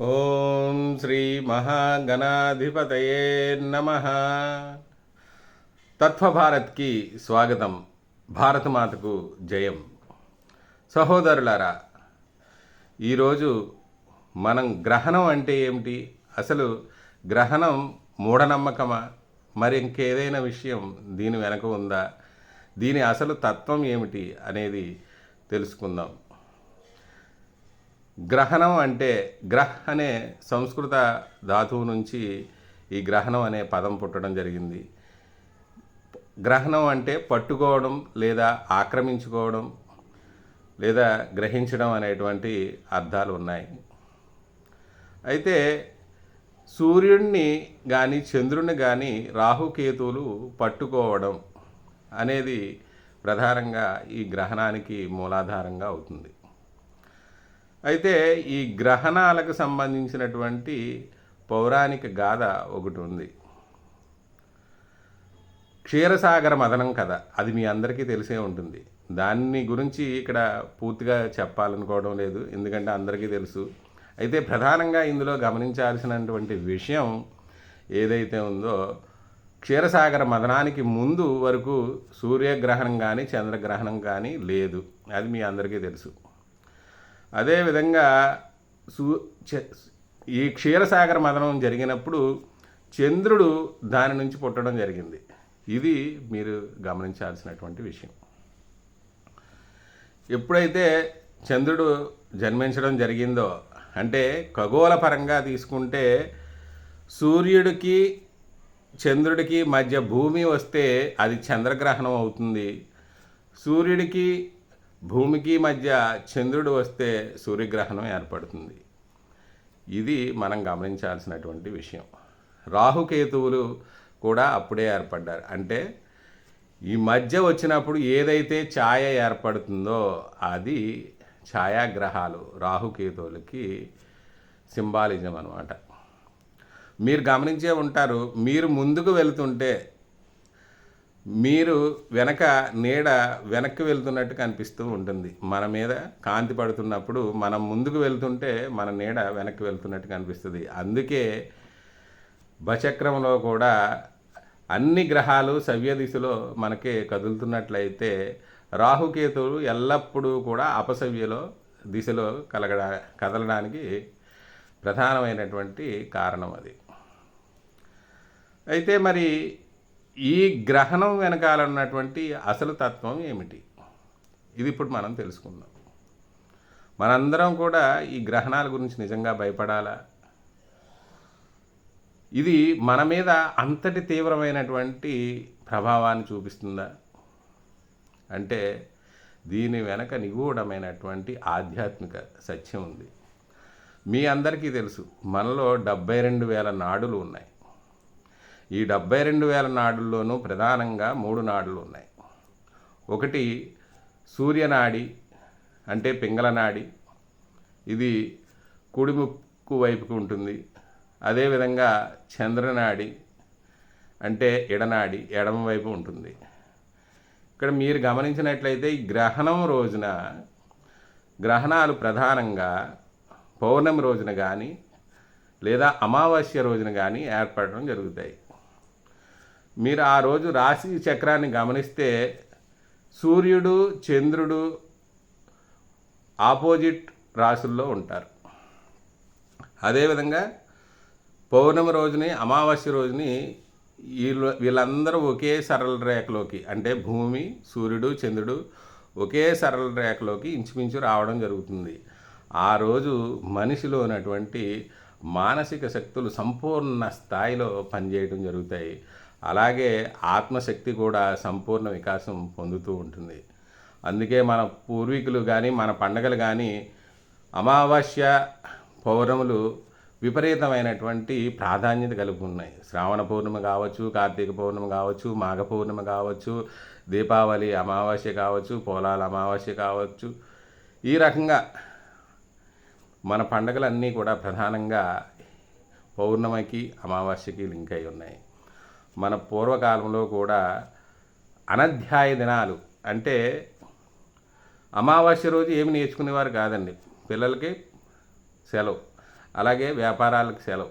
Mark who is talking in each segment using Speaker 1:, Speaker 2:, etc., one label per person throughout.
Speaker 1: ఓం శ్రీ మహాగణాధిపతయే నమ. తత్వభారత్కి స్వాగతం. భారతమాతకు జయం. సహోదరులారా ఈరోజు మనం గ్రహణం అంటే ఏమిటి? అసలు గ్రహణం మూఢనమ్మకమా? మరి ఇంకేదైనా విషయం దీని వెనక ఉందా? దీని అసలు తత్వం ఏమిటి అనేది తెలుసుకుందాం. గ్రహణం అంటే గ్రహ్ అనే సంస్కృత ధాతువు నుంచి ఈ గ్రహణం అనే పదం పుట్టడం జరిగింది. గ్రహణం అంటే పట్టుకోవడం లేదా ఆక్రమించుకోవడం లేదా గ్రహించడం అనేటువంటి అర్థాలు ఉన్నాయి. అయితే సూర్యుడిని కానీ చంద్రుడిని కానీ రాహుకేతువులు పట్టుకోవడం అనేది ప్రధానంగా ఈ గ్రహణానికి మూలాధారంగా అవుతుంది. అయితే ఈ గ్రహణాలకు సంబంధించినటువంటి పౌరాణిక గాథ ఒకటి ఉంది. క్షీరసాగర మదనం కథ. అది మీ అందరికీ తెలిసే ఉంటుంది. దాన్ని గురించి ఇక్కడ పూర్తిగా చెప్పాలనుకోవడం లేదు. ఎందుకంటే అందరికీ తెలుసు. అయితే ప్రధానంగా ఇందులో గమనించాల్సినటువంటి విషయం ఏదైతే ఉందో క్షీరసాగర మదనానికి ముందు వరకు సూర్యగ్రహణం కానీ చంద్రగ్రహణం కానీ లేదు. అది మీ అందరికీ తెలుసు. అదేవిధంగా సూ చ- ఈ క్షీరసాగర మదనం జరిగినప్పుడు చంద్రుడు దాని నుంచి పుట్టడం జరిగింది. ఇది మీరు గమనించాల్సినటువంటి విషయం. ఎప్పుడైతే చంద్రుడు జన్మించడం జరిగిందో అంటే ఖగోళ పరంగా తీసుకుంటే సూర్యుడికి చంద్రుడికి మధ్య భూమి వస్తే అది చంద్రగ్రహణం అవుతుంది. సూర్యుడికి భూమికి మధ్య చంద్రుడు వస్తే సూర్యగ్రహణం ఏర్పడుతుంది. ఇది మనం గమనించాల్సినటువంటి విషయం. రాహుకేతువులు కూడా అప్పుడే ఏర్పడ్డారు. అంటే ఈ మధ్య వచ్చినప్పుడు ఏదైతే ఛాయ ఏర్పడుతుందో అది ఛాయాగ్రహాలు రాహుకేతువులకి సింబాలిజం అనమాట మీరు గమనించే ఉంటారు మీరు ముందుకు వెళ్తుంటే మీరు వెనక నీడ వెనక్కి వెళ్తున్నట్టు కనిపిస్తూ ఉంటుంది. మన మీద కాంతి పడుతున్నప్పుడు మనం ముందుకు వెళ్తుంటే మన నీడ వెనక్కి వెళ్తున్నట్టు కనిపిస్తుంది. అందుకే బచక్రంలో కూడా అన్ని గ్రహాలు సవ్య దిశలో మనకి కదులుతున్నట్లయితే రాహుకేతువులు ఎల్లప్పుడూ కూడా అపసవ్యలో దిశలో కలగడా కదలడానికి ప్రధానమైనటువంటి కారణం అది. అయితే మరి ఈ గ్రహణం వెనకాల ఉన్నటువంటి అసలు తత్వం ఏమిటి? ఇది ఇప్పుడు మనం తెలుసుకుందాం. మనందరం కూడా ఈ గ్రహణాల గురించి నిజంగా భయపడాలా? ఇది మన మీద అంతటి తీవ్రమైనటువంటి ప్రభావాన్ని చూపిస్తుందా? అంటే దీని వెనక నిగూఢమైనటువంటి ఆధ్యాత్మిక సత్యం ఉంది. మీ అందరికీ తెలుసు మనలో డెబ్బై రెండు వేల నాడులు ఉన్నాయి. ఈ డెబ్బై రెండు వేల నాడుల్లోనూ ప్రధానంగా మూడు నాడులు ఉన్నాయి. ఒకటి సూర్యనాడి అంటే పింగళనాడి ఇది కుడిముక్కు వైపుకు ఉంటుంది. అదేవిధంగా చంద్రనాడి అంటే ఎడనాడి ఎడమ వైపు ఉంటుంది. ఇక్కడ మీరు గమనించినట్లయితే ఈ గ్రహణం రోజున గ్రహణాలు ప్రధానంగా పౌర్ణమి రోజున కానీ లేదా అమావాస్య రోజున కానీ ఏర్పడడం జరుగుతాయి. మీరు ఆ రోజు రాశి చక్రాన్ని గమనిస్తే సూర్యుడు చంద్రుడు ఆపోజిట్ రాశుల్లో ఉంటారు. అదేవిధంగా పౌర్ణమి రోజుని అమావాస్య రోజుని వీళ్ళు వీళ్ళందరూ ఒకే సరళ రేఖలోకి అంటే భూమి సూర్యుడు చంద్రుడు ఒకే సరళ రేఖలోకి ఇంచుమించు రావడం జరుగుతుంది. ఆ రోజు మనిషిలో ఉన్నటువంటి మానసిక శక్తులు సంపూర్ణ స్థాయిలో పనిచేయడం జరుగుతాయి. అలాగే ఆత్మశక్తి కూడా సంపూర్ణ వికాసం పొందుతూ ఉంటుంది. అందుకే మన పూర్వీకులు కానీ మన పండగలు కానీ అమావాస్య పౌర్ణములు విపరీతమైనటువంటి ప్రాధాన్యత కలిగి ఉన్నాయి. శ్రావణ పౌర్ణమి కావచ్చు కార్తీక పౌర్ణమి కావచ్చు మాఘ పౌర్ణమి కావచ్చు దీపావళి అమావాస్య కావచ్చు పోలాల అమావాస్య కావచ్చు. ఈ రకంగా మన పండగలన్నీ కూడా ప్రధానంగా పౌర్ణమికి అమావాస్యకి లింక్ అయి ఉన్నాయి. మన పూర్వకాలంలో కూడా అనధ్యాయ దినాలు అంటే అమావాస్య రోజు ఏమి నేర్చుకునేవారు కాదండి. పిల్లలకి సెలవు అలాగే వ్యాపారాలకు సెలవు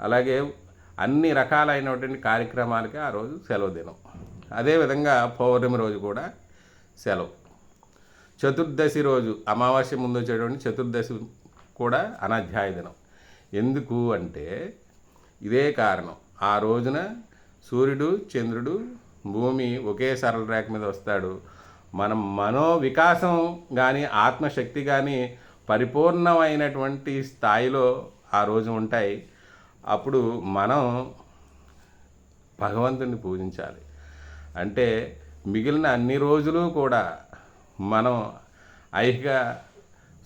Speaker 1: అలాగే అన్ని రకాలైనటువంటి కార్యక్రమాలకి ఆ రోజు సెలవు దినం. అదేవిధంగా పౌర్ణమి రోజు కూడా సెలవు. చతుర్దశి రోజు అమావాస్య ముందు వచ్చేటువంటి చతుర్దశి కూడా అనాధ్యాయ దినం. ఎందుకు అంటే ఇదే కారణం. ఆ రోజున సూర్యుడు చంద్రుడు భూమి ఒకే సరళ రేఖ మీద వస్తాడు. మనం మనో వికాసం కానీ ఆత్మశక్తి కానీ పరిపూర్ణమైనటువంటి స్థాయిలో ఆ రోజు ఉంటాయి. అప్పుడు మనం భగవంతుని పూజించాలి. అంటే మిగిలిన అన్ని రోజులు కూడా మనం ఐహిక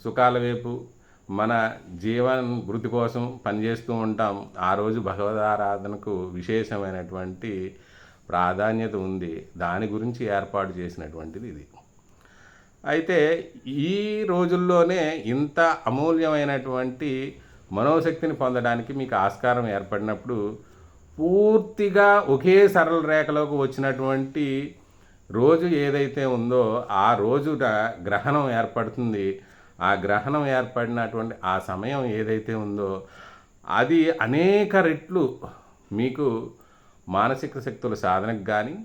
Speaker 1: సుఖాల వైపు మన జీవన వృత్తి కోసం పనిచేస్తూ ఉంటాం. ఆ రోజు భగవదారాధనకు విశేషమైనటువంటి ప్రాధాన్యత ఉంది. దాని గురించి ఏర్పాటు చేసినటువంటిది ఇది. అయితే ఈ రోజుల్లోనే ఇంత అమూల్యమైనటువంటి మనోశక్తిని పొందడానికి మీకు ఆస్కారం ఏర్పడినప్పుడు పూర్తిగా ఒకే సరళ రేఖలోకి వచ్చినటువంటి రోజు ఏదైతే ఉందో ఆ రోజున గ్రహణం ఏర్పడుతుంది. ఆ గ్రహణం ఏర్పడినటువంటి ఆ సమయం ఏదైతే ఉందో అది అనేక రెట్లు మీకు మానసిక శక్తుల సాధనకు కానీ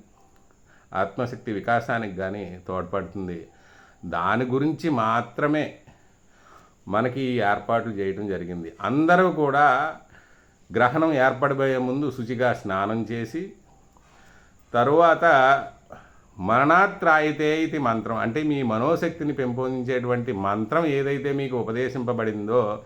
Speaker 1: ఆత్మశక్తి వికాసానికి కానీ తోడ్పడుతుంది. దాని గురించి మాత్రమే మనకి ఈ ఏర్పాట్లు చేయడం జరిగింది. అందరూ కూడా గ్రహణం ఏర్పడిపోయే ముందు శుచిగా స్నానం చేసి తరువాత మరణాత్రాయితే ఇది మంత్రం. అంటే మీ మనోశక్తిని పెంపొందించేటువంటి మంత్రం ఏదైతే మీకు ఉపదేశింపబడిందో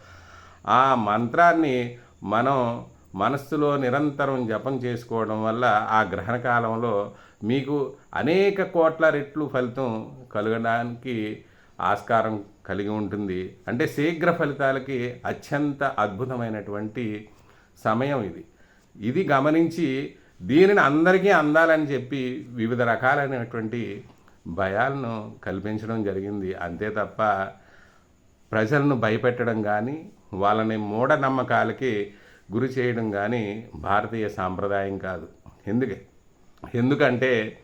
Speaker 1: ఆ మంత్రాన్ని మనం మనస్సులో నిరంతరం జపం చేసుకోవడం వల్ల ఆ గ్రహణ కాలంలో మీకు అనేక కోట్ల రెట్లు ఫలితం కలగడానికి ఆస్కారం కలిగి ఉంటుంది. అంటే శీఘ్ర ఫలితాలకి అత్యంత అద్భుతమైనటువంటి సమయం ఇది. ఇది గమనించి దీనిని అందరికీ అందాలని చెప్పి వివిధ రకాలైనటువంటి భయాలను కల్పించడం జరిగింది. అంతే తప్ప ప్రజలను భయపెట్టడం కానీ వాళ్ళని మూఢనమ్మకాలకి గురి చేయడం కానీ భారతీయ సాంప్రదాయం కాదు. ఎందుకే? ఎందుకంటే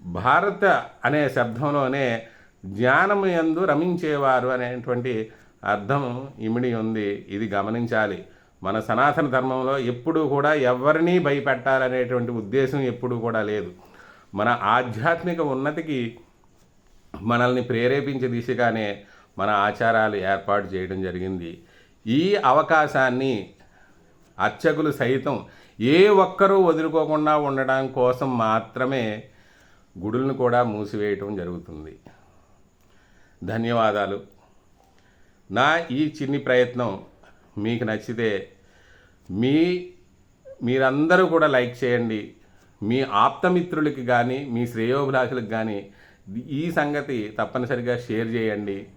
Speaker 1: భారత అనే శబ్దంలోనే జ్ఞానము ఎందు రమించేవారు అనేటువంటి అర్థం ఇమిడి ఉంది. ఇది గమనించాలి. మన సనాతన ధర్మంలో ఎప్పుడూ కూడా ఎవరినీ భయపెట్టాలనేటువంటి ఉద్దేశం ఎప్పుడూ కూడా లేదు. మన ఆధ్యాత్మిక ఉన్నతికి మనల్ని ప్రేరేపించే దిశగానే మన ఆచారాలు ఏర్పాటు చేయడం జరిగింది. ఈ అవకాశాన్ని అర్చకులు సైతం ఏ ఒక్కరూ వదులుకోకుండా ఉండడం కోసం మాత్రమే గుడులను కూడా మూసివేయటం జరుగుతుంది. ధన్యవాదాలు. నా ఈ చిన్ని ప్రయత్నం మీకు నచ్చితే మీ మీరందరూ కూడా లైక్ చేయండి. మీ ఆప్తమిత్రులకి కానీ మీ శ్రేయోభిలాషులకు కానీ ఈ సంగతి తప్పనిసరిగా షేర్ చేయండి.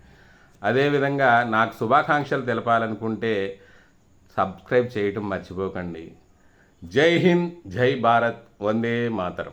Speaker 1: అదేవిధంగా నాకు శుభాకాంక్షలు తెలపాలనుకుంటే సబ్స్క్రైబ్ చేయటం మర్చిపోకండి. జై హింద్ జై భారత్ వందే మాతరం.